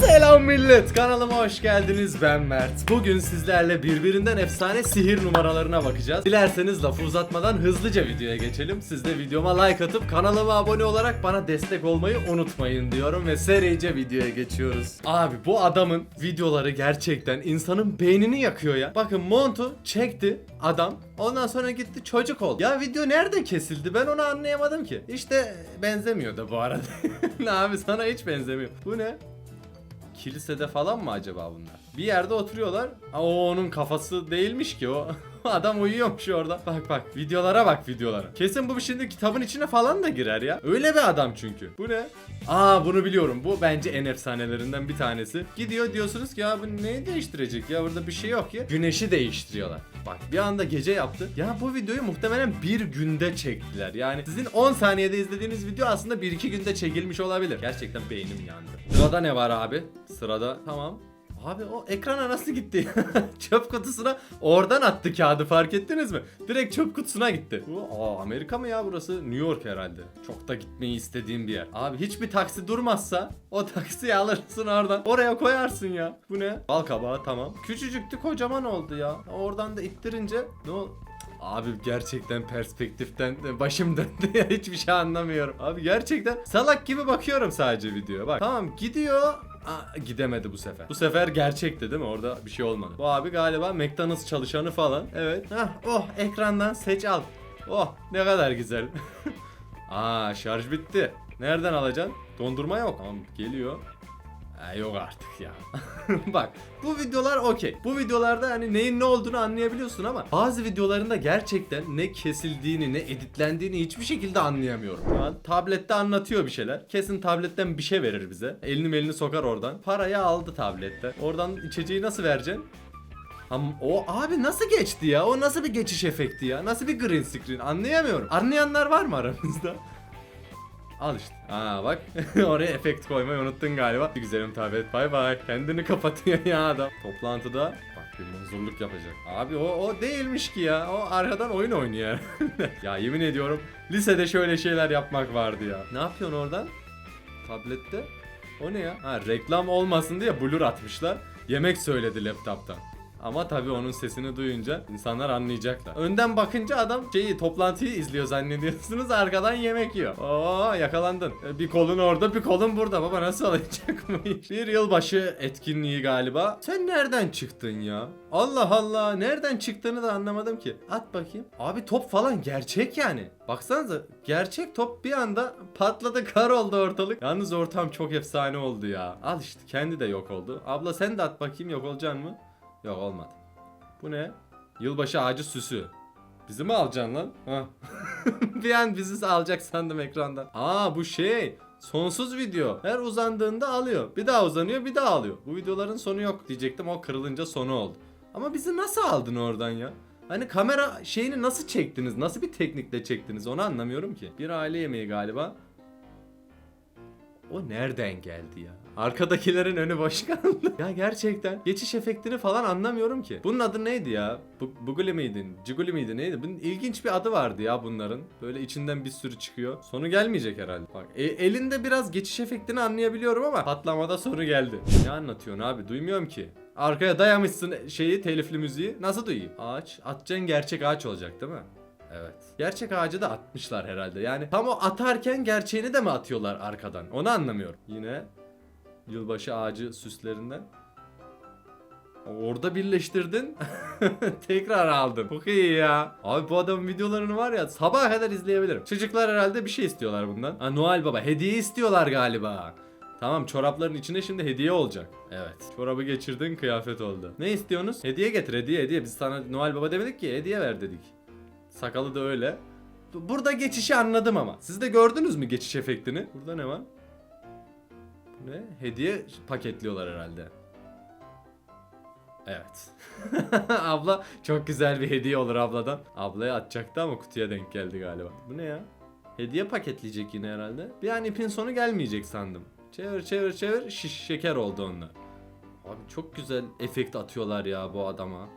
Selam millet kanalıma hoş geldiniz. Ben Mert. Bugün sizlerle birbirinden efsane sihir numaralarına bakacağız. Dilerseniz lafı uzatmadan hızlıca videoya geçelim. Siz de videoma like atıp kanalıma abone olarak bana destek olmayı unutmayın diyorum Ve serice videoya geçiyoruz. Abi bu adamın videoları gerçekten insanın beynini yakıyor ya. Bakın montu çekti adam Ondan sonra gitti çocuk oldu. Ya video nerede kesildi? Ben onu anlayamadım ki. İşte benzemiyor da bu arada. Abi sana hiç benzemiyor. Bu ne? Kilisede falan mı acaba bunlar? Bir yerde oturuyorlar. O onun kafası değilmiş ki o. Adam uyuyormuş orada. Bak bak videolara bak videolara. Kesin bu şimdi kitabın içine falan da girer ya. Öyle bir adam çünkü. Bu ne? Aa bunu biliyorum. Bu bence en efsanelerinden bir tanesi. Gidiyor diyorsunuz ki ya bu neyi değiştirecek ya burada bir şey yok ya. Güneşi değiştiriyorlar. Bak bir anda gece yaptı. Ya bu videoyu muhtemelen bir günde çektiler. Yani sizin 10 saniyede izlediğiniz video aslında 1-2 günde çekilmiş olabilir. Gerçekten beynim yandı. Sırada ne var abi? Sırada tamam. Abi o ekrana nasıl gitti? çöp kutusuna oradan attı kağıdı fark ettiniz mi? Direkt çöp kutusuna gitti. Aa, Amerika mı ya burası? New York herhalde. Çok da gitmeyi istediğim bir yer. Abi hiçbir taksi durmazsa o taksiyi alırsın oradan. Oraya koyarsın ya. Bu ne? Bal kabağı tamam. Küçücüktü kocaman oldu ya. Oradan da ittirince ne oldu? Abi gerçekten perspektiften başım döndü ya hiçbir şey anlamıyorum. Abi gerçekten salak gibi bakıyorum sadece videoya. Bak tamam gidiyor Aa, gidemedi bu sefer. Bu sefer gerçekti değil mi? Orada bir şey olmadı. Bu abi galiba McDonald's çalışanı falan. Evet. Hah, oh ekrandan seç al. Oh ne kadar güzel. Aa şarj bitti. Nereden alacaksın? Dondurma yok. Tamam geliyor. Yok artık ya. Bak bu videolar okey. Bu videolarda hani neyin ne olduğunu anlayabiliyorsun ama bazı videolarında gerçekten ne kesildiğini ne editlendiğini hiçbir şekilde anlayamıyorum. An tablette anlatıyor bir şeyler. Kesin tabletten bir şey verir bize. Elini elini sokar oradan. Parayı aldı tablette. Oradan içeceği nasıl vereceksin? Ama o abi nasıl geçti ya? O nasıl bir geçiş efekti ya? Nasıl bir green screen? Anlayamıyorum. Anlayanlar var mı aramızda? Al işte. Aa bak oraya efekt koymayı unuttun galiba. Güzelim tablet bay bay. Kendini kapatıyor ya adam. Toplantıda bak bir muzurluk yapacak. Abi o o değilmiş ki ya. O arkadan oyun oynuyor. ya yemin ediyorum lisede şöyle şeyler yapmak vardı ya. Ne yapıyorsun oradan? Tablette. O ne ya? Ha reklam olmasın diye blur atmışlar. Yemek söyledi laptoptan. Ama tabii onun sesini duyunca insanlar anlayacaklar. Önden bakınca adam şeyi toplantıyı izliyor zannediyorsunuz arkadan yemek yiyor. Oo yakalandın. E, Bir kolun orada bir kolun burada. Baba nasıl olacak bu iş? Bir yılbaşı etkinliği galiba. Sen nereden çıktın ya? Allah Allah nereden çıktığını da anlamadım ki. At bakayım. Abi top falan gerçek yani. Baksanıza gerçek top bir anda patladı kar oldu ortalık. Yalnız ortam çok efsane oldu ya. Al işte kendi de yok oldu. Abla sen de at bakayım yok olacaksın mı? Yok olmadı. Bu ne? Yılbaşı ağacı süsü. Bizi mi alacaksın lan? Ha. bir an bizi alacak sandım ekrandan. Aa bu şey. Sonsuz video. Her uzandığında alıyor. Bir daha uzanıyor bir daha alıyor. Bu videoların sonu yok diyecektim o kırılınca sonu oldu. Ama bizi nasıl aldın oradan ya? Hani kamera şeyini nasıl çektiniz? Nasıl bir teknikle çektiniz? Onu anlamıyorum ki. Bir aile yemeği galiba. O nereden geldi ya? Arkadakilerin önü boş kaldı. ya gerçekten geçiş efektini falan anlamıyorum ki. Bunun adı neydi ya? Bu Buguli miydi? Ciguli miydi? Neydi? Bunun ilginç bir adı vardı ya bunların. Böyle içinden bir sürü çıkıyor. Sonu gelmeyecek herhalde. Bak e- elinde biraz geçiş efektini anlayabiliyorum ama patlamada sonu geldi. Ne anlatıyorsun abi? Duymuyorum ki. Arkaya dayamışsın şeyi telifli müziği. Nasıl duyayım? Ağaç. Atacağın gerçek ağaç olacak değil mi? Evet. Gerçek ağacı da atmışlar herhalde. Yani tam o atarken gerçeğini de mi atıyorlar arkadan? Onu anlamıyorum. Yine yılbaşı ağacı süslerinden. Orada birleştirdin. Tekrar aldın. Çok iyi ya. Abi bu adamın videolarını var ya sabaha kadar izleyebilirim. Çocuklar herhalde bir şey istiyorlar bundan. Ha Noel Baba hediye istiyorlar galiba. Tamam çorapların içinde şimdi hediye olacak. Evet. Çorabı geçirdin kıyafet oldu. Ne istiyorsunuz? Hediye getir hediye hediye. Biz sana Noel Baba demedik ki hediye ver dedik. Sakalı da öyle. Burada geçişi anladım ama. Siz de gördünüz mü geçiş efektini? Burada ne var? Ne? Hediye paketliyorlar herhalde. Evet. Abla çok güzel bir hediye olur abladan. Ablaya atacaktı ama kutuya denk geldi galiba. Bu ne ya? Hediye paketleyecek yine herhalde. Bir an ipin sonu gelmeyecek sandım. Çevir çevir çevir şiş şeker oldu onlar. Abi çok güzel efekt atıyorlar ya bu adama.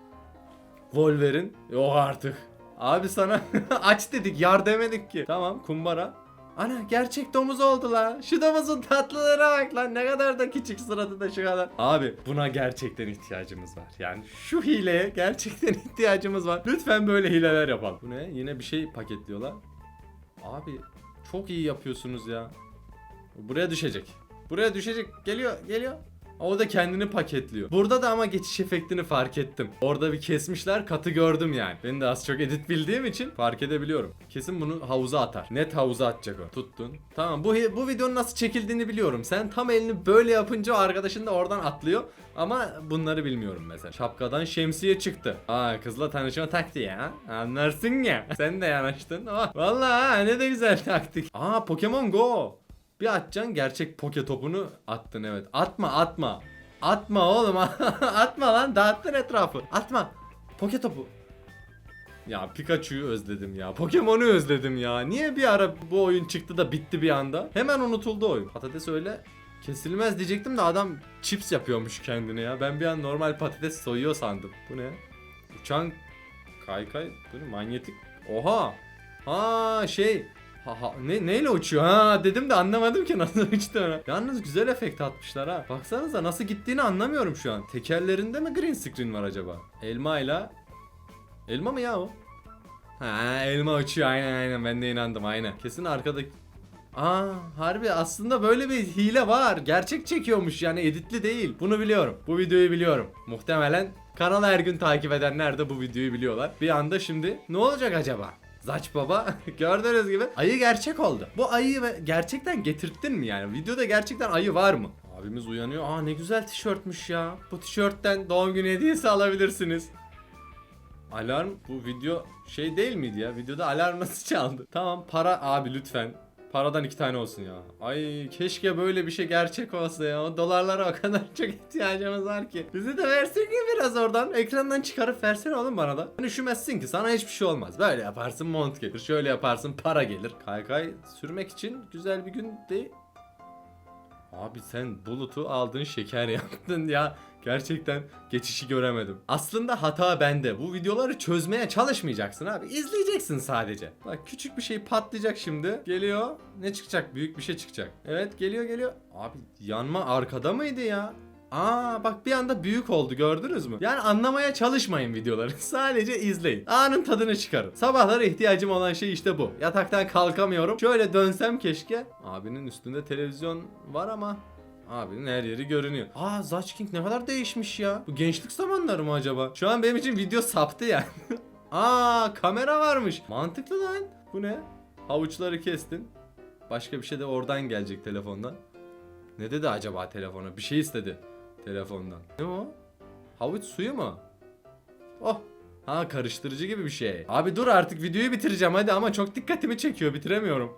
Wolverine yok artık. Abi sana aç dedik yar demedik ki. Tamam kumbara. Ana gerçek domuz oldu la. Şu domuzun tatlılığına bak lan. Ne kadar da küçük suratı da şu kadar. Abi buna gerçekten ihtiyacımız var. Yani şu hileye gerçekten ihtiyacımız var. Lütfen böyle hileler yapalım. Bu ne? Yine bir şey paketliyorlar. Abi çok iyi yapıyorsunuz ya. Buraya düşecek. Buraya düşecek. Geliyor, geliyor. O da kendini paketliyor. Burada da ama geçiş efektini fark ettim. Orada bir kesmişler katı gördüm yani. Ben de az çok edit bildiğim için fark edebiliyorum. Kesin bunu havuza atar. Net havuza atacak o. Tuttun. Tamam bu bu videonun nasıl çekildiğini biliyorum. Sen tam elini böyle yapınca arkadaşın da oradan atlıyor. Ama bunları bilmiyorum mesela. Şapkadan şemsiye çıktı. Aa kızla tanışma taktiği ha. Anlarsın ya. Sen de yanaştın. Oh, vallahi ne de güzel taktik. Aa Pokemon Go. Bir atacaksın gerçek poke topunu attın evet. Atma atma. Atma oğlum atma lan dağıttın etrafı. Atma. Poke topu. Ya Pikachu'yu özledim ya. Pokemon'u özledim ya. Niye bir ara bu oyun çıktı da bitti bir anda? Hemen unutuldu oyun. Patates öyle kesilmez diyecektim de adam chips yapıyormuş kendine ya. Ben bir an normal patates soyuyor sandım. Bu ne? Uçan kaykay. Bu ne? Manyetik. Oha. Ha şey. Ha, ha, ne neyle uçuyor ha dedim de anlamadım ki nasıl uçtu. Yalnız güzel efekt atmışlar ha. Baksanıza nasıl gittiğini anlamıyorum şu an. Tekerlerinde mi green screen var acaba? Elmayla Elma mı ya o? Ha elma uçuyor aynen aynen ben de inandım aynen. Kesin arkadaki Aa harbi aslında böyle bir hile var. Gerçek çekiyormuş yani editli değil. Bunu biliyorum. Bu videoyu biliyorum. Muhtemelen kanalı her gün takip edenler de bu videoyu biliyorlar. Bir anda şimdi ne olacak acaba? Zaç baba gördüğünüz gibi ayı gerçek oldu. Bu ayıyı gerçekten getirttin mi yani? Videoda gerçekten ayı var mı? Abimiz uyanıyor. Aa ne güzel tişörtmüş ya. Bu tişörtten doğum günü hediyesi alabilirsiniz. Alarm bu video şey değil miydi ya? Videoda alarm nasıl çaldı? Tamam para abi lütfen. Paradan iki tane olsun ya. Ay keşke böyle bir şey gerçek olsa ya. O dolarlara o kadar çok ihtiyacımız var ki. Bizi de versin ki biraz oradan. Ekrandan çıkarıp versene oğlum bana da. Hani üşümezsin ki sana hiçbir şey olmaz. Böyle yaparsın mont gelir. Şöyle yaparsın para gelir. Kaykay sürmek için güzel bir gün değil. Abi sen bulutu aldın şeker yaptın ya. Gerçekten geçişi göremedim. Aslında hata bende. Bu videoları çözmeye çalışmayacaksın abi. İzleyeceksin sadece. Bak küçük bir şey patlayacak şimdi. Geliyor. Ne çıkacak? Büyük bir şey çıkacak. Evet geliyor geliyor. Abi yanma arkada mıydı ya? Aa bak bir anda büyük oldu gördünüz mü? Yani anlamaya çalışmayın videoları. Sadece izleyin. Anın tadını çıkarın. Sabahları ihtiyacım olan şey işte bu. Yataktan kalkamıyorum. Şöyle dönsem keşke. Abinin üstünde televizyon var ama Abinin her yeri görünüyor. Aa Zach King ne kadar değişmiş ya. Bu gençlik zamanları mı acaba? Şu an benim için video saptı yani. Aa kamera varmış. Mantıklı lan. Bu ne? Havuçları kestin. Başka bir şey de oradan gelecek telefondan. Ne dedi acaba telefona? Bir şey istedi telefondan. Ne o? Havuç suyu mu? Oh. Ha karıştırıcı gibi bir şey. Abi dur artık videoyu bitireceğim hadi ama çok dikkatimi çekiyor bitiremiyorum.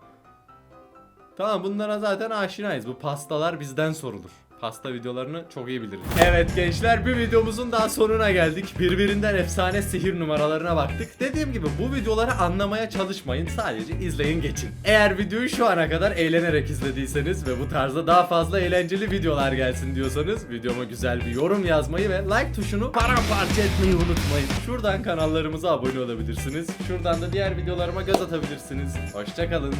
Tamam bunlara zaten aşinayız. Bu pastalar bizden sorulur. Pasta videolarını çok iyi biliriz. Evet gençler bir videomuzun daha sonuna geldik. Birbirinden efsane sihir numaralarına baktık. Dediğim gibi bu videoları anlamaya çalışmayın. Sadece izleyin geçin. Eğer videoyu şu ana kadar eğlenerek izlediyseniz ve bu tarzda daha fazla eğlenceli videolar gelsin diyorsanız videoma güzel bir yorum yazmayı ve like tuşunu paramparça etmeyi unutmayın. Şuradan kanallarımıza abone olabilirsiniz. Şuradan da diğer videolarıma göz atabilirsiniz. Hoşçakalın.